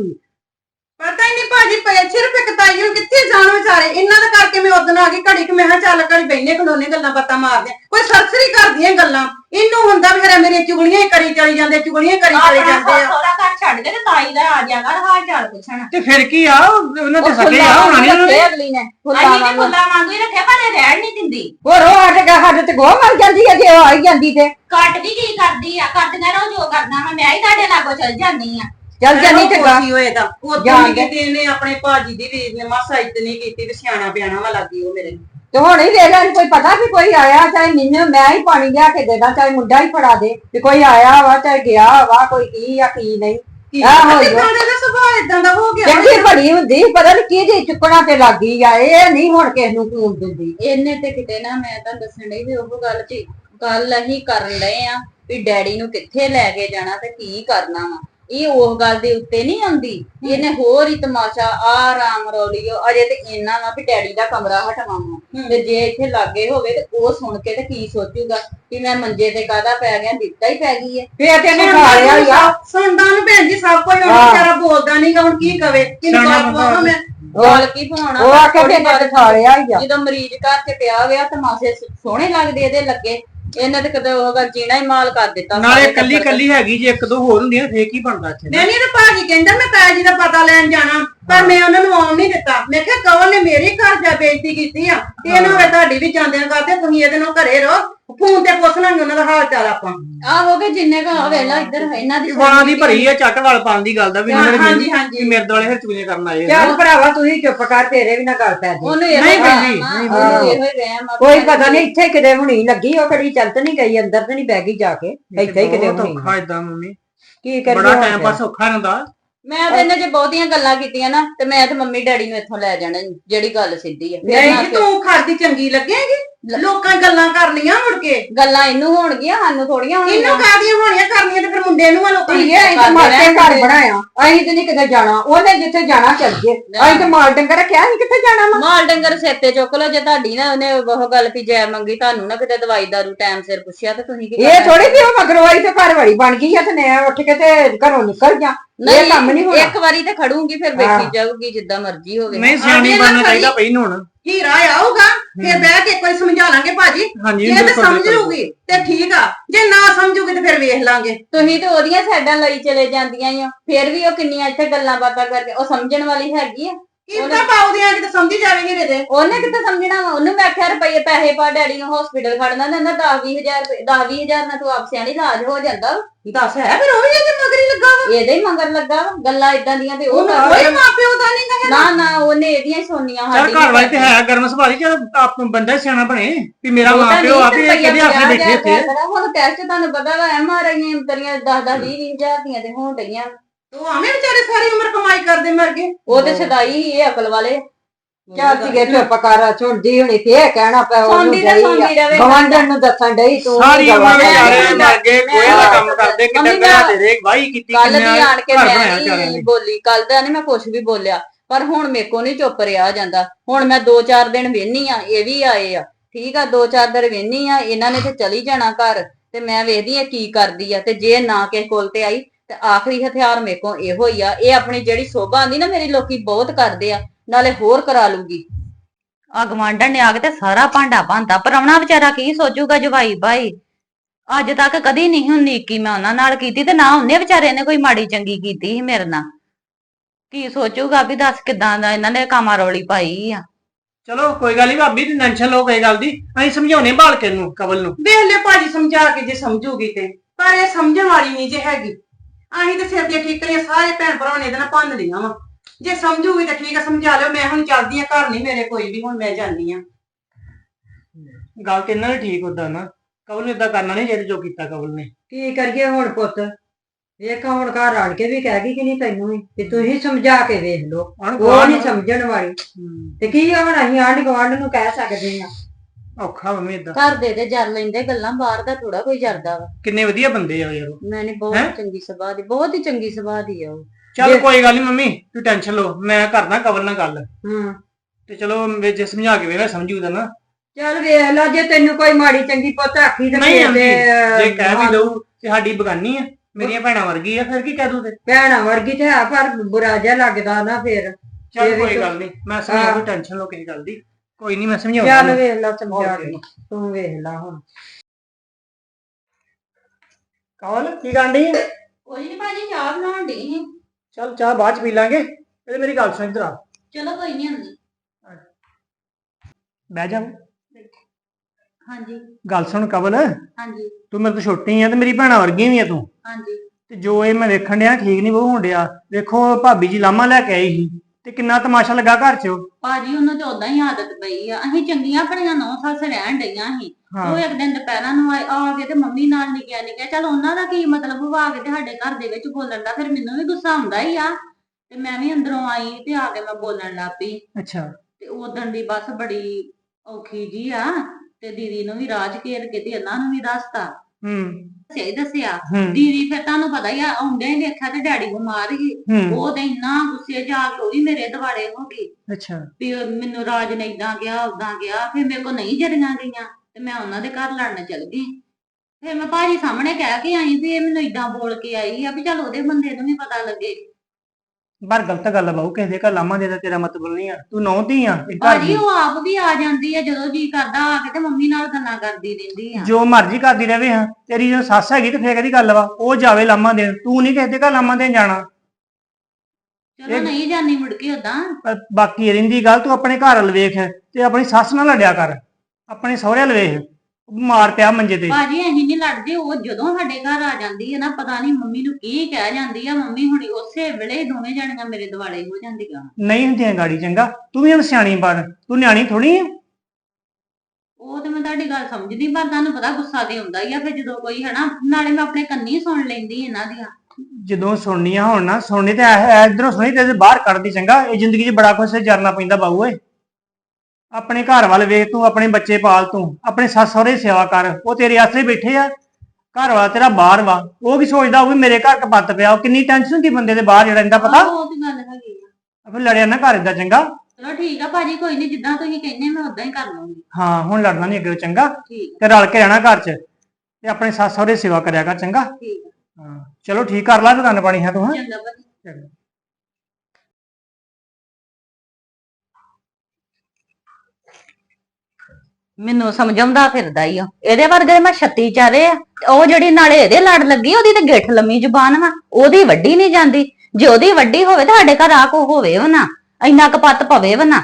ਪਤਾ ਹੀ ਨਹੀਂ ਭਾਜੀ ਪਏ ਸਿਰਫ ਇੱਕ ਤਾਈ ਨੂੰ ਕਿੱਥੇ ਜਾਣ ਵਿਚਾਰੇ? ਇਹਨਾਂ ਦਾ ਕਰਕੇ ਮੈਂ ਉਦੋਂ ਆ ਗਈ ਘੜੀ ਕਿ ਮੈਂ ਕਿਹਾ ਚੱਲ ਘੜੀ ਬੈਨੇ ਖਲੋਨੇ ਗੱਲਾਂ ਬਾਤਾਂ ਮਾਰਦੇ ਆ। ਕੋਈ ਸਰਸਰੀ ਕਰਦੀਆਂ ਗੱਲਾਂ। ਇਹਨੂੰ ਹੁੰਦਾ ਵੀ ਖਰੇ ਮੇਰੀਆਂ ਚੁਗਲੀਆਂ ਹੀ ਕਰੀ ਚਲੀ ਜਾਂਦੇ ਚੁਗਲੀਆਂ ਹੀ ਕਰੀ ਚਲੀ ਜਾਂਦੇ ਆ। ਸੋਹਰਾ ਘਰ ਛੱਡ ਕੇ ਤੇ ਤਾਈ ਦਾ ਆ ਜਾ ਕਰ ਹਾਲ ਚਾਲ ਪੁੱਛਣ। ਤੇ ਫਿਰ ਕੀ ਆ? ਉਹ- ਉਹਨਾਂ ਦੇ ਸਕੇ ਆ ਹੋਣਾ ਨਹੀਂ ਉਹਨਾਂ ਨੇ ਅਗਲੀ ਨੇ ਫੁੱਲਾਂ ਅਸੀਂ ਤੇ ਵਾਂਗੂ। ਫੁੱਲਾਂ ਵਾਂਗੂ ਹੀ ਰੱਖਿਆ ਪਰ ਇਹ ਰਹਿਣ ਨਹੀਂ ਦਿੰਦੀ। ਹੋਰ ਉਹ ਸਾਡੇ ਘਰ ਸਾਡੇ ਤੇ ਗੋਹ ਮਰ ਜਾਂਦੀ ਹੈ ਜੇ ਉਹ ਆਈ ਜਾਂਦੀ ਤੇ। ਕੱਟ ਵੀ ਕੀ ਕਰਦੀ ਆ? ਕਰਦੀਆਂ ਰਹੋ ਜੋ ਕਰਨਾ ਵਾ ਮੈਂ ਹੀ ਤੁਹਾਡੇ ਲਾਗੋ ਚਲ ਜਾਂਦੀ ਆ। ਚੱਲ ਜਾਂਦੀ ਤੇ ਗਾ ਕੀ ਹੋਏਗਾ ਉਦੋਂ ਵੀ ਦੇ। ਕਿਤੇ ਇਹਨੇ ਆਪਣੇ ਭਾਜੀ ਦੀ ਵੀਰ ਨੇ ਮਾਸਾ ਇੱਜ਼ਤ ਨਹੀਂ ਕੀਤੀ ਵੀ ਸਿਆਣਾ ਪਿਆਣਾ ਵਾ ਲੱਗੀ ਉਹ ਮੇਰੇ ਤੇ ਹੁਣ ਹੀ ਵੇਖ ਲੈ ਕੋਈ ਪਤਾ ਵੀ ਕੋਈ ਆਇਆ ਚਾਹੇ ਮੈਨੂੰ ਮੈਂ ਹੀ ਪਾਣੀ ਲਿਆ ਕੇ ਦੇਣਾ ਚਾਹੇ ਮੁੰਡਾ ਹੀ ਫੜਾ ਦੇ ਵੀ ਕੋਈ ਆਇਆ ਵਾ ਚਾਹੇ ਗਿਆ ਵਾ ਕੋਈ ਕੀ ਆ ਕੀ ਨਹੀਂ। ਕੀ ਪਤਾ ਜੋ। ਕਿੱਦਾਂ ਦਾ ਸੁਭਾਅ ਇਦਾਂ ਦਾ ਹੋ ਗਿਆ ਚੰਗੀ ਭਲੀ ਹੁੰਦੀ ਪਤਾ ਨਹੀਂ ਕਿਹਦੀ ਚੁੱਕਣਾ ਤੇ ਲੱਗੀ ਆ ਇਹ ਨਹੀਂ ਹੁਣ ਕਿਸ ਨੂੰ ਫੋਨ ਦਿੰਦੀ। ਇਹਨੇ ਤੇ ਕਿਤੇ ਨਾ ਮੈਂ ਤਾਂ ਦੱਸਣ ਡਈ ਵੀ ਉਹ ਗੱਲ ਚ ਗੱਲ ਅਸੀਂ ਕਰਨ ਡਏ ਆ ਵੀ ਡੈਡੀ ਨੂੰ ਕਿੱਥੇ ਲੈ ਕੇ ਜਾਣਾ ਤੇ ਕੀ ਕਰਨਾ ਵਾ। ਇਹ ਉਸ ਗੱਲ ਦੇ ਉੱਤੇ ਨਹੀਂ ਆਉਂਦੀ ਇਹਨੇ ਹੋਰ ਹੀ ਤਮਾਸ਼ਾ ਆ ਰਾਮ ਰੋਲੀਓ ਅਜੇ ਤੇ ਇੰਨਾ ਵਾ ਵੀ ਡੈਡੀ ਦਾ ਕਮਰਾ ਹਟਵਾਵਾਂ ਤੇ ਜੇ ਇੱਥੇ ਲਾਗੇ ਹੋਵੇ ਤੇ ਉਹ ਸੁਣ ਕੇ ਤੇ ਕੀ ਸੋਚੂਗਾ ਕਿ ਮੈਂ ਮੰਜੇ ਤੇ ਕਾਦਾ ਪੈ ਗਿਆ ਦਿੱਤਾ ਹੀ ਪੈ ਗਈ ਹੈ ਫੇਰ ਤੇ ਇਹਨੇ ਖਾ ਲਿਆ ਆ। ਸੁਣਦਾ ਨੂੰ ਭੈਣ ਜੀ ਸਭ ਕੁਝ ਹੁਣ ਹਾਂ। ਵਿਚਾਰਾ ਬੋਲਦਾ ਨਹੀਂਗਾ ਹੁਣ ਕੀ ਕਵੇ? ਕਿੰਨੀ ਬੰਦਾ ਬੋਲਾਂ ਮੈਂ? ਗੱਲ ਕੀ ਪਾਉਣਾ ਉਹ ਆਖੇ ਤੇ ਤੇ ਖਾ ਲਿਆ ਜਦੋਂ ਮਰੀਜ਼ ਘਰ ਚ ਪਿਆ ਹੋਇਆ ਤਮਾਸ਼ੇ ਸੋਹਣੇ ਲੱਗਦੇ ਇਹਦੇ ਲੱਗੇ। ਇਹਨੇ ਤੇ ਕਦੇ ਉਹ ਗੱਲ ਜੀਣਾ ਹੀ ਮਾਲ ਕਰ ਦਿੱਤਾ ਨਾਲੇ ਸਾਰੇ ਕੱਲੀ ਦਾ। ਹੈਗੀ ਜੇ ਇੱਕ ਦੋ ਹੋਰ ਹੁੰਦੀਆਂ ਫੇਰ ਕੀ ਬਣਦਾ ਇੱਥੇ ਨਹੀਂ ਨਹੀਂ ਤੇ ਭਾਜੀ ਕਹਿੰਦਾ ਮੈਂ ਤਾਇਆ ਜੀ ਦਾ ਪਤਾ ਲੈਣ ਜਾਣਾ ਪਰ ਮੈਂ ਉਹਨਾਂ ਨੂੰ ਆਉਣ ਨਹੀਂ ਦਿੱਤਾ। ਮੈਂ ਕਿਹਾ ਕਵਲ ਨੇ ਮੇਰੇ ਘਰ ਜਾ ਬੇਇੱਜ਼ਤੀ ਕੀਤੀ ਆ। ਤੇ ਇਹਨਾਂ ਹੋਵੇ ਤੁਹਾਡੀ ਵੀ ਜਾਂਦਿਆਂ ਕਰਦੇ ਤੁਸੀਂ ਇਹਦੇ ਨਾਲ ਘਰੇ ਰਹੋ। ਫੋਨ ਤੇ ਪੁੱਛ ਲਾਂਗੇ ਉਹਨਾਂ ਦਾ ਹਾਲ ਚਾਲ ਆਪਾਂ। ਆਹੋ ਕਿ ਜਿੰਨੇ ਕਾ ਵੇਲਾ ਇੱਧਰ ਇਹਨਾਂ ਦੀ ਵਾਲਾਂ ਦੀ ਭਰੀ ਆ ਚੱਟ ਵਾਲ ਪਾਉਣ ਦੀ ਗੱਲ ਦਾ ਵੀ ਇਹਨਾਂ ਨੇ ਹਾਂਜੀ ਹਾਂਜੀ। ਮੇਰੇ ਦੁਆਲੇ ਚੁਗਲੀਆਂ ਕਰਨ ਆਏ ਆ। ਚੱਲ ਭਰਾਵਾ ਤੂੰ ਹੀ ਚੁੱਪ ਕਰ ਤੇਰੇ ਵੀ ਨਾ ਗੱਲ ਪੈ ਜੀ ਉਹਨੂੰ ਇਹੋ ਨਹੀਂ ਹੀ ਭੈਣ ਜੀ, ਨਹੀਂ ਉਹਨੂੰ ਇਹੋ ਹੀ ਵਹਿਮ ਆ ਵੀ ਕੋਈ ਪਤਾ ਨਹੀਂ ਇੱਥੇ ਕਿਤੇ ਹੁਣੀ ਲੱਗੀ ਉਹ ਕੜੀ ਚੱਲ ਤੇ ਨਹੀਂ ਗਈ ਅੰਦਰ ਤੇ ਨਹੀਂ ਬਹਿ ਗਈ ਜਾ ਕੇ। ਇੱਥੇ ਹੀ ਕਿਤੇ ਬਹੁਤ ਹੁਣੀ। ਔਖਾ ਏਦਾਂ ਮੰਮੀ। ਕੀ ਕਰੀਏ ਬੜਾ ਹੁਣ ਟਾਈਮ ਫਿਰ? ਪਾਸ ਔਖਾ ਹੁੰਦਾ ਮੈਂ ਤੇ ਇਹਨਾਂ ਜੇ ਬਹੁਤੀਆਂ ਗੱਲਾਂ ਕੀਤੀਆਂ ਨਾ ਤੇ ਮੈਂ ਤੇ ਮੰਮੀ ਡੈਡੀ ਨੂੰ ਇੱਥੋਂ ਲੈ ਜਾਣਾ ਈ, ਜਿਹੜੀ ਗੱਲ ਸਿੱਧੀ ਆ। ਫਿਰ ਨਹੀਂ ਜੀ ਤੂੰ ਖਾਦੀ ਚੰਗੀ ਲੱਗੇਗੀ? ਲੋਕਾਂ ਗੱਲਾਂ ਕਰ ਲੀਆਂ ਮੁੜ ਕੇ। ਗੱਲਾਂ ਇਹਨੂੰ ਹੋਣਗੀਆਂ ਸਾਨੂੰ ਥੋੜੀਆਂ ਹੋਣਗੀਆਂ। ਇਹਨੂੰ ਕਾਦੀਆਂ ਹੋਣੀਆਂ ਕਰਨੀਆਂ ਤੇ ਫਿਰ ਮੁੰਡੇ ਨੂੰ ਆ ਲੋਕਾਂ ਨੇ ਧੀਏ ਅਸੀਂ ਤਾਂ ਮਾਤੇ ਘਰ ਬਣਾਇਆ। ਅਸੀਂ ਤੇ ਨਹੀਂ ਕਿਤੇ ਜਾਣਾ। ਉਹਨੇ ਜਿੱਥੇ ਜਾਣਾ ਚੱਲ ਜੇ ਅਸੀਂ ਤੇ ਮਾਲ ਡੰਗਰ ਰੱਖਿਆ ਅਸੀਂ ਕਿੱਥੇ ਜਾਣਾ ਵਾ? ਮਾਲ ਡੰਗਰ ਸਿਰ ਤੇ ਚੁੱਕ ਲਓ ਜੇ ਤੁਹਾਡੀ ਨਾ ਉਹਨੇ ਉਹ ਗੱਲ ਵੀ ਜੈ ਮੰਗੀ ਤੁਹਾਨੂੰ ਨਾ ਕਿਤੇ ਦਵਾਈ ਦਾਰੂ ਟਾਈਮ ਸਿਰ ਪੁੱਛਿਆ ਤੇ ਤੁਸੀਂ ਕੀ ਇਹ? ਥੋੜੀ ਵੀ ਉਹ ਮਗਰੋਂ ਆਈ ਤੇ ਘਰ ਵਾਲੀ ਬਣ ਗਈ ਆ ਤੇ ਮੈਂ ਉੱਠ ਕੇ ਤੇ ਘਰੋਂ ਨਿਕਲ ਜਾ। ਇਹ ਕੰਮ ਨਹੀਂ ਹੋਣਾ। ਇੱਕ ਵਾਰੀ ਤੇ ਖੜੂੰਗੀ ਫਿਰ। ਵੇਖੀ ਜਾਊਗੀ ਜਿੱਦਾਂ ਮਰਜ਼ੀ ਹੋਵੇ। ਨਹੀਂ ਸਿਆਣੀ ਬਣਨਾ ਚਾਹੀਦਾ। ਪਈ ਨੂੰ ਹੁਣ। ਹੀਰਾ ਆਊਗਾ? ਫਿਰ ਬਹਿ ਕੇ ਕੋਈ ਸਮਝਾ ਲਾਂਗੇ ਭਾਜੀ। ਹਾਂਜੀ ਜੇ ਤੇ ਬਿਲਕੁਲ, ਸਮਝ ਬਿਲਕੁਲ। ਲੂਗੀ ਤੇ ਠੀਕ ਆ। ਜੇ ਨਾ ਸਮਝੂਗੀ ਤੇ ਫਿਰ ਵੇਖ ਲਾਂਗੇ। ਤੁਸੀਂ ਤੇ ਉਹਦੀਆਂ ਸਾਈਡਾਂ ਲਈ ਚਲੇ ਜਾਂਦੀਆਂ ਹੀ ਹੋ ਫਿਰ ਵੀ ਉਹ ਕਿੰਨੀਆਂ ਇੱਥੇ ਗੱਲਾਂ ਬਾਤਾਂ ਕਰਕੇ ਉਹ ਸਮਝਣ ਵਾਲੀ ਹੈਗੀ ਆ? ਕੀ ਪਤਾ ਪਾਉਦੀਆਂ ਕਿਤੇ ਸਮਝੀ ਜਾਵੇ ਹੀਰੇ ਦੇ ਉਹਨੇ ਕਿੱਥੇ ਸਮਝਣਾ ਵਾ? ਉਹਨੂੰ ਮੈਂ ਆਖਿਆ ਰੁਪਈਏ ਪੈਸੇ ਪਾ ਡੈਡੀ ਨੂੰ ਹਸਪੀਟਲ ਖੜਨਾ ਤੇ ਕਹਿੰਦਾ 10 20000 ਰੁਪਏ 10 20000 ਨਾਲ ਤੂੰ ਆਪ ਸਿਆਣੀ ਇਲਾਜ ਹੋ ਜਾਂਦਾ ਵਾ। ਦੱਸ ਹੈ ਫਿਰ ਉਹ ਵੀ ਇਹਦੇ ਮਗਰੀ ਲੱਗਾ ਵਾ? ਇਹਦੇ ਹੀ ਮਗਰ ਲੱਗਾ ਵਾ, ਗੱਲਾਂ ਇਦਾਂ ਦੀਆਂ ਤੇ ਉਹ ਉਹਨੂੰ ਕਰ ਕੋਈ ਮਾਪਿਓ ਦਾ ਨਹੀਂ ਕਹੇ ਨਾ ਨਾ ਉਹਨੇ ਇਹਦੀਆਂ ਹੀ ਸੁਣਨੀਆਂ ਚੱਲ ਘਰ ਵਾਲੀ ਤੇ ਹੈ ਗਰਮ ਸੁਭਾਅ ਦੀ ਜਦ ਆਪ ਬੰਦਾ ਹੀ ਸਿਆਣਾ ਬਣੇ ਵੀ ਮੇਰਾ ਉਹ ਤਾਂ ਮਾਂ ਪਿਓ ਨਹੀਂ ਆ ਵੀ ਰੁਪਈਆ ਕਿਹਦੇ ਹੱਥ ਪੰਜਾਹ ਬੈਠੇ ਇੱਥੇ। ਹਜ਼ਾਰ ਦਾ, ਹੁਣ ਟੈਸਟ ਤੁਹਾਨੂੰ ਪਤਾ ਵਾ ਐਮ ਆਰ ਆਈਆਂ ਤਰੀਆਂ 10 10 20 ਹਜ਼ਾਰ ਦੀਆਂ ਤੇ ਹੋਣ ਡਈਆਂ। ਆਵੇਂ ਵਿਚਾਰੇ ਸਾਰੀ ਉਮਰ ਕਮਾਈ ਕਰਦੇ ਮਰ ਗਏ। ਉਹ ਤੇ ਸਦਾਈ ਹੀ ਇਹ ਅਕਲ ਵਾਲੇ। ਚੱਲ ਧੀਏ ਚੁੱਪ ਕਰ ਸੁਣਦੀ ਹੁਣੀ ਫੇਰ ਕਹਿਣਾ ਪਿਆ ਉਹਨੂੰ ਸੁਣਦੀ ਤਾਂ। ਰਵੇ ਗਵਾਂਢਣ ਨੂੰ ਦੱਸਣ ਡਈ ਤੂੰ ਸਾਰੀ ਉਮਰ ਵਿਚਾਰੇ ਮਰ ਗਏ ਕੋਈ ਦਾ ਕੰਮ ਕਰਦੇ ਮੰਮੀ ਕਿਤੇ ਮੈਂ- ਪੈਸੇ ਦੇ ਵਾਹੀ ਕੀਤੀ ਕੱਲ ਕਿੰਨਾ ਵੀ ਆਣ ਕੇ ਘਰ ਮੈਂ ਨਹੀਂ ਬੋਲੀ ਕੱਲ ਦਾ ਨਹੀਂ ਮੈਂ ਕੁਝ ਵੀ ਬੋਲਿਆ ਪਰ ਹੁਣ ਮੇਰੇ ਕੋ ਨਹੀਂ ਚੁੱਪ ਰਿਹਾ ਜਾਂਦਾ। ਹੁਣ ਮੈਂ 2-4 ਦਿਨ ਵੇਹਨੀ ਆ ਇਹ ਵੀ ਆਏ ਆ। ਠੀਕ ਆ 2-4 ਦਿਨ ਵੇਹਨੀ ਆ ਇਹਨਾਂ ਨੇ ਤੇ ਚਲੀ ਜਾਣਾ ਘਰ ਤੇ ਮੈਂ ਵੇਖਦੀ ਆ ਕੀ ਕਰਦੀ ਆ ਤੇ ਜੇ ਨਾ ਕਿਸੇ ਕੋਲ ਤੇ ਆਈ ਤੇ ਆਖਰੀ ਹਥਿਆਰ ਮੇਰੇ ਕੋ ਇਹੋ ਹੀ ਆ। ਇਹ ਆਪਣੀ ਜਿਹੜੀ ਸੋਭਾ ਆਂਦੀ ਨਾ ਮੇਰੀ ਲੋਕੀ ਬਹੁਤ ਕਰਦੇ ਆ। ਨਾਲੇ ਹੋਰ ਕਰਾ ਲੂਗੀ। ਆ ਗਵਾਂਢਣ ਨੇ ਆ ਕੇ ਤੇ ਸਾਰਾ ਭਾਂਡਾ ਭਾਂਦਾ ਪਰਵਣਾ ਵਿਚਾਰਾ ਕੀ ਸੋਚੂਗਾ ਜਵਾਈ ਭਾਈ ਅੱਜ ਤੱਕ ਕਦੀ ਨਹੀਂ ਹੁੰਦੀ ਕੀ ਮੈਂ ਉਹਨਾਂ ਨਾਲ ਕੀਤੀ ਤੇ ਨਾ ਉਹਨੇ ਵਿਚਾਰੇ ਨੇ ਕੋਈ ਮਾੜੀ ਚੰਗੀ ਕੀਤੀ ਸੀ ਮੇਰੇ ਨਾਲ। ਕੀ ਸੋਚੂਗਾ ਵੀ ਦੱਸ ਕਿਦਾਂ ਦਾ ਇਹਨਾਂ ਨੇ ਕਾਮਾ ਰੌਲੀ ਪਾਈ ਆ। ਚਲੋ ਕੋਈ ਗੱਲ ਨਹੀਂ ਭਾਬੀ ਦੀ ਟੈਨਸ਼ਨ ਲਓ ਕੋਈ ਗੱਲ ਦੀ। ਅਸੀਂ ਸਮਝਾਉਣੇ ਬਾਲ ਕੇ ਨੂੰ ਕਬਲ ਨੂੰ। ਵੇਖ ਲੈ ਭਾਜੀ ਸਮਝਾ ਕੇ ਜੇ ਸਮਝੂਗੀ ਤੇ। ਪਰ ਇਹ ਸਮਝਣ ਵਾਲੀ ਨਹੀਂ ਜੇ ਹੈਗੀ। ਅਸੀਂ ਤੇ ਸਿਰ ਦੀਆਂ ਠੀਕਰੀਆਂ ਸਾਰੇ ਭੈਣ ਭਰਾਵਾਂ ਨੇ ਇਹਦੇ ਨਾਲ ਭੰਨ ਲਈਆਂ ਵਾ। ਜੇ ਸਮਝੂਗੀ ਤਾਂ ਠੀਕ ਆ ਸਮਝਾ ਲਿਓ। ਮੈਂ ਹੁਣ ਚੱਲਦੀ ਆ ਘਰ ਨਹੀਂ ਮੇਰੇ ਕੋਈ ਵੀ ਹੁਣ ਮੈਂ ਜਾਂਦੀ ਆ। ਗੱਲ ਤੇ ਇਹਨਾਂ ਨੇ ਠੀਕ ਹੁੰਦਾ ਨਾ। ਕਬਲ ਨੂੰ ਇਦਾਂ ਕਰਨਾ ਨਹੀਂ ਜਿਹੜੇ ਜੋ ਕੀਤਾ ਕਬਲ ਨੇ। ਕੀ ਕਰੀਏ ਹੁਣ ਪੁੱਤ? ਵੇਖ ਹੁਣ ਘਰ ਆਣ ਕੇ ਵੀ ਕਹਿ ਗਈ ਕਿ ਨਹੀਂ ਤੈਨੂੰ ਵੀ ਕਿ ਤੁਸੀਂ ਸਮਝਾ ਕੇ ਵੇਖ ਹੁਣ ਉਹ ਨਹੀਂ ਸਮਝਣ ਵਾਲੀ। ਤੇ ਕੀ ਆ ਹੁਣ ਅਸੀਂ ਆਂਢ ਗੁਆਂਢ ਨੂੰ ਕਹਿ ਸਕਦੇ ਆ? ਔਖਾ ਮੰਮੀ ਇਦਾਂ ਘਰ ਦੇ ਤੇ ਜਰ ਲੈਂਦੇ ਗੱਲਾਂ ਬਾਹਰ ਦਾ ਥੋੜਾ ਕੋਈ ਜਰਦਾ ਵਾ। ਕਿੰਨੇ ਵਧੀਆ ਬੰਦੇ ਆ ਯਾਰ ਉਹ। ਮੈਂ ਨਹੀਂ ਹੈਂ? ਬਹੁਤ ਚੰਗੀ ਸੁਭਾਅ ਦੀ ਬਹੁਤ ਹੀ ਚੰਗੀ ਸੁਭਾਅ ਦੀ ਆ ਉਹ। ਚੱਲ ਕੋਈ ਗੱਲ ਨਹੀਂ ਮੰਮੀ ਤੂੰ ਟੈਨਸ਼ਨ ਲਓ ਮੈਂ ਕਰਦਾ ਕਬਲ ਨਾਲ ਗੱਲ। ਹੂੰ। ਤੇ ਚਲੋ ਮੈਂ ਜੇ ਸਮਝਾ ਕੇ ਵੇਖ ਸਮਝੂਦਾ ਨਾ। ਚੱਲ ਵੇਖ ਲਾ ਜੇ ਤੈਨੂੰ ਕੋਈ ਮਾੜੀ ਚੰਗੀ ਪੁੱਤ ਆਖੀ ਤੇ ਨਹੀਂ ਫੇਰ ਆਂਦੀ ਤੇ, ਜੇ ਕਹਿ ਵੀ ਦਊ ਕਿ ਸਾਡੀ ਬਗਾਨੀ ਆ ਮੇਰੀਆਂ ਭੈਣਾਂ ਵਰਗੀ ਆ ਫਿਰ ਕੀ ਕਹਿ ਦੂ ਤੇ ਭੈਣਾਂ ਵਰਗੀ ਤੇ ਹੈ ਪਰ ਬੁਰਾ ਜਿਹਾ ਲੱਗਦਾ ਨਾ ਫੇਰ। ਚੱਲ ਕੋਈ ਗੱਲ ਨਹੀਂ ਮੈਂ ਸਮਝਾ ਟੈਨਸ਼ਨ ਲਓ ਕਿਸੇ ਗੱਲ ਦੀ। ਕੋਈ ਨਹੀਂ ਮੈਂ ਸਮਝਾਉਂਦਾ ਚੱਲ ਵੇਖ ਲਾ ਸਮਝਾ। ਕੇ। ਤੂੰ ਵੇਖ ਲਾ ਹੁਣ। ਕੌਣ? ਕੀ ਗਾਂਢੀ ਕੋਈ ਨਹੀਂ ਭਾਜੀ ਚਾਹ ਬਣਾਉਣ ਦੀ ਚੱਲ ਚਾਹ ਬਾਅਦ ਚ ਪੀ ਲਾਂਗੇ। ਤੇ ਮੇਰੀ ਗੱਲ ਸੁਣ ਇੱਧਰ ਆ। ਚਲੋ ਕੋਈ ਨਹੀਂ ਹੁੰਦੀ ਬਹਿ ਜਾ। ਹਾਂਜੀ। ਗੱਲ ਸੁਣ ਕਬਲ ਹਾਂਜੀ। ਤੂੰ ਮੇਰੇ ਤੋਂ ਛੋਟੀ ਆ ਤੇ ਮੇਰੀ ਭੈਣਾਂ ਵਰਗੀ ਵੀ ਆ ਤੂੰ। ਹਾਂਜੀ। ਤੇ ਜੋ ਇਹ ਮੈਂ ਵੇਖਣ ਡਿਆ ਠੀਕ ਨਹੀਂ ਬਹੁ ਹੁੰਦਿਆ ਵੇਖੋ ਭਾਬੀ ਜੀ ਲਾਮਾ ਲੈ ਕੇ ਆਈ ਸੀ। ਤੇ ਕਿੰਨਾ ਤਮਾਸ਼ਾ ਲੱਗਾ ਘਰ 'ਚ ਉਹ। ਭਾਜੀ ਉਹਨੂੰ ਤੇ ਉਦਾਂ ਹੀ ਆਦਤ ਪਈ ਆ। ਅਸੀਂ ਚੰਗੀਆਂ ਭਲੀਆਂ ਨੌ ਸੱਸ ਰਹਿਣ ਡਈਆਂ ਸੀ। ਹਾਂ। ਉਹ ਇੱਕ ਦਿਨ ਦੁਪਹਿਰਾਂ ਨੂੰ ਆਏ- ਆ ਕੇ ਤੇ ਮੰਮੀ ਨਾਲ ਨਿਕਿਆ ਨਿਕਿਆ ਚਲ ਉਹਨਾਂ ਦਾ ਕੀ ਮਤਲਬ ਵਾ ਕੇ ਤੇ ਸਾਡੇ ਘਰ ਦੇ ਵਿੱਚ ਬੋਲਣ ਦਾ ਫਿਰ ਮੈਨੂੰ ਵੀ ਗੁੱਸਾ ਆਉਂਦਾ ਹੀ ਆ। ਤੇ ਮੈਂ ਵੀ ਅੰਦਰੋਂ ਆਈ ਤੇ ਆ ਕੇ ਮੈਂ ਬੋਲਣ ਲੱਗ ਪਈ। ਅੱਛਾ। ਤੇ ਉਦੋਂ ਦੀ ਬਸ ਬੜੀ ਔਖੀ ਜੀ ਆ। ਤੇ ਦੀਦੀ ਨੂੰ ਵੀ ਰਾਜ ਘੇਰ ਕੇ ਤੇ ਇਹਨਾਂ ਨੂੰ ਵੀ ਦੱਸਤਾ। ਹੂੰ। ਦੱਸਿਆ ਹੀ ਦੱਸਿਆ ਹੂੰ। ਦੀਦੀ ਫਿਰ ਤੁਹਾਨੂੰ ਪਤਾ ਹੀ ਆ ਆਉਂਦਿਆਂ ਹੀ ਵੇਖਿਆ ਤੇ ਡੈਡੀ ਬਿਮਾਰ ਹੂੰ। ਉਹ ਤੇ ਇੰਨਾ ਗੁੱਸੇ ਜਾ ਕੇ ਉਹ ਵੀ ਮੇਰੇ ਦਿਵਾਲੇ ਹੋ ਗਈ। ਅੱਛਾ। ਵੀ ਉਹ ਮੈਨੂੰ ਰਾਜ ਨੇ ਇਦਾਂ ਗਿਆ ਉਦਾਂ ਗਿਆ ਫਿਰ ਮੇਰੇ ਕੋ ਨਹੀਂ ਜਰੀਆਂ ਗਈਆਂ ਤੇ ਮੈਂ ਉਹਨਾਂ ਦੇ ਘਰ ਲੜਨ ਚਲ ਗਈ। ਫਿਰ ਮੈਂ ਭਾਜੀ ਸਾਹਮਣੇ ਕਹਿ ਕੇ ਆਈ ਵੀ ਇਹ ਮੈਨੂੰ ਇਦਾਂ ਬੋਲ ਕੇ ਆਈ ਆ ਵੀ ਚਲ ਉਹਦੇ ਬੰਦੇ ਨੂੰ ਵੀ ਪਤਾ ਲੱਗੇ। ਪਰ ਗਲਤ ਗੱਲ ਬਾਉ ਕਿਸੇ ਦੇ ਘਰ ਲਾਮਾ ਦੇ ਦਾ ਤੇਰਾ ਮਤਲਬ ਨਹੀਂ ਆ। ਤੂੰ ਨੌ ਧੀ ਆ ਇਸ ਘਰ ਭਾਜੀ ਦੀ। ਉਹ ਆਪ ਵੀ ਆ ਜਾਂਦੀ ਆ ਜਦੋਂ ਜੀ ਕਰਦਾ ਆ ਕੇ ਤੇ ਮੰਮੀ ਨਾਲ ਗੱਲਾਂ ਕਰਦੀ ਰਹਿੰਦੀ ਆ। ਜੋ ਮਰਜ਼ੀ ਕਰਦੀ ਰਵੇ ਹਾਂ ਤੇਰੀ ਜੋ ਸੱਸ ਹੈਗੀ ਤੇ ਫੇਰ ਕਿਹਦੀ ਗੱਲ ਵਾ? ਉਹ ਜਾਵੇ ਲਾਮਾ ਦੇਣ ਤੂੰ ਨਹੀਂ ਕਿਸੇ ਦੇ ਘਰ ਲਾਮਾ ਦੇਣ ਜਾਣਾ। ਚਲੋ ਇਹ- ਨਹੀਂ ਜਾਨੀ ਮੁੜ ਕੇ ਉਦਾਂ ਪਰ ਬਾਕੀ ਰਹਿੰਦੀ ਗੱਲ ਤੂੰ ਆਪਣੇ ਘਰ ਵੱਲ ਵੇਖ ਤੇ ਆਪਣੀ ਸੱਸ ਨਾਲ ਲੜਿਆ ਕਰ। ਆਪਣੇ ਸਹੁਰੇ ਵੱਲ ਵੇਖ। ਮਾਰ ਪਿਆ ਮੰਜੇ ਤੇ। ਭਾਜੀ ਅਸੀਂ ਨਹੀਂ ਲੜਦੇ ਉਹ ਜਦੋਂ ਸਾਡੇ ਘਰ ਆ ਜਾਂਦੀ ਹੈ ਨਾ ਪਤਾ ਨਹੀਂ ਮੰਮੀ ਨੂੰ ਕੀ ਕਹਿ ਜਾਂਦੀ ਆ। ਮੰਮੀ ਹੁਣੀ ਉਸੇ ਵੇਲੇ ਦੋਵੇਂ ਜਣੀਆਂ ਮੇਰੇ ਦਿਵਾਲੇ ਹੋ ਜਾਂਦੀਆਂ। ਨਹੀਂ ਹੁੰਦੀਆਂ ਗਾੜੀ ਚੰਗਾ। ਤੂੰ ਵੀ ਹੁਣ ਸਿਆਣੀ ਬਣ। ਤੂੰ ਨਿਆਣੀ ਥੋੜੀ ਆ। ਉਹ ਤੇ ਮੈਂ ਤੁਹਾਡੀ ਗੱਲ ਸਮਝਦੀ ਪਰ ਤੁਹਾਨੂੰ ਪਤਾ ਗੁੱਸਾ ਤੇ ਆਉਂਦਾ ਹੀ ਆ ਫਿਰ ਜਦੋਂ ਕੋਈ ਹਨਾ ਨਾਲੇ ਮੈਂ ਆਪਣੇ ਕੰਨੀ ਸੁਣ ਲੈਂਦੀ ਇਹਨਾਂ ਦੀਆਂ। ਜਦੋਂ ਸੁਣਨੀਆਂ ਹੋਣ ਨਾ ਸੁਣਨੀ ਤੇ ਇਧਰੋਂ ਸੁਣੀ ਤੇ ਬਾਹਰ ਕੱਢਦੀ ਚੰਗਾ। ਇਹ ਜ਼ਿੰਦਗੀ 'ਚ ਬੜਾ ਕੁਛ ਜਰਨਾ ਪੈਂਦਾ ਬਾਊ ਓਏ। ਆਪਣੇ ਘਰ ਵੱਲ ਵੇਖ ਤੂੰ ਆਪਣੇ ਬੱਚੇ ਪਾਲ ਤੂੰ ਆਪਣੇ ਸੱਸ ਸਹੁਰੇ ਦੀ ਸੇਵਾ ਕਰ ਉਹ ਤੇਰੇ ਆਸਰੇ ਬੈਠੇ ਆ ਘਰ ਵਾਲਾ ਤੇਰਾ ਬਾਹਰ ਵਾ ਉਹ ਵੀ ਸੋਚਦਾ ਉਹ ਵੀ ਮੇਰੇ ਘਰ ਕਪੱਤ ਪਿਆ ਉਹ ਕਿੰਨੀ ਟੈਨਸ਼ਨ ਹੁੰਦੀ ਬੰਦੇ ਦੇ ਬਾਹਰ ਜਿਹੜਾ ਰਹਿੰਦਾ ਪਤਾ? ਆਹੋ, ਉਹ ਤੇ ਗੱਲ ਹੈਗੀ ਆ। ਫਿਰ ਲੜਿਆ ਨਾ ਘਰ ਏਦਾਂ ਚੰਗਾ। ਚਲੋ ਠੀਕ ਆ ਭਾਜੀ ਕੋਈ ਨਹੀਂ ਜਿੱਦਾਂ ਤੁਸੀਂ ਕਹਿੰਦੇ ਮੈਂ ਉਦਾਂ ਹੀ ਕਰ ਲਵਾਂਗੀ। ਹਾਂ ਹੁਣ ਲੜਨਾ ਨਹੀਂ ਅੱਗੇ ਚੰਗਾ। ਠੀਕ ਤੇ ਰਲ ਕੇ ਰਹਿਣਾ ਘਰ 'ਚ ਤੇ ਆਪਣੇ ਸੱਸ ਸਹੁਰੇ ਦੀ ਸੇਵਾ ਕਰਿਆ ਕਰ ਚੰਗਾ। ਠੀਕ ਆ। ਹਾਂ ਚਲੋ ਠੀਕ ਕਰ ਲਾ ਦੁਕਾਨ ਪਾਣੀ ਹੈ ਤੂੰ ਹਾਂ। ਚੰਗਾ ਭਾਜੀ। ਮੈਨੂੰ ਸਮਝਾਉਂਦਾ ਫਿਰਦਾ ਹੀ ਆ ਇਹਦੇ ਵਰਗੇ ਮੈਂ ਛੱਤੀ ਚਾਰੇ ਆ। ਉਹ ਜਿਹੜੀ ਨਾਲੇ ਇਹਦੇ ਲੜ ਲੱਗੀ, ਉਹਦੀ ਤੇ ਗਿੱਠ ਲੰਮੀ ਜ਼ੁਬਾਨ ਵਾ। ਉਹਦੀ ਵੱਡੀ ਨਹੀਂ ਜਾਂਦੀ। ਜੇ ਉਹਦੀ ਵੱਡੀ ਹੋਵੇ, ਤਾਂ ਸਾਡੇ ਘਰ ਆ ਕੋ ਹੋਵੇ ਵਾ ਨਾ। ਇੰਨਾ ਕਪੱਤ ਪਵੇ ਵਾ ਨਾ।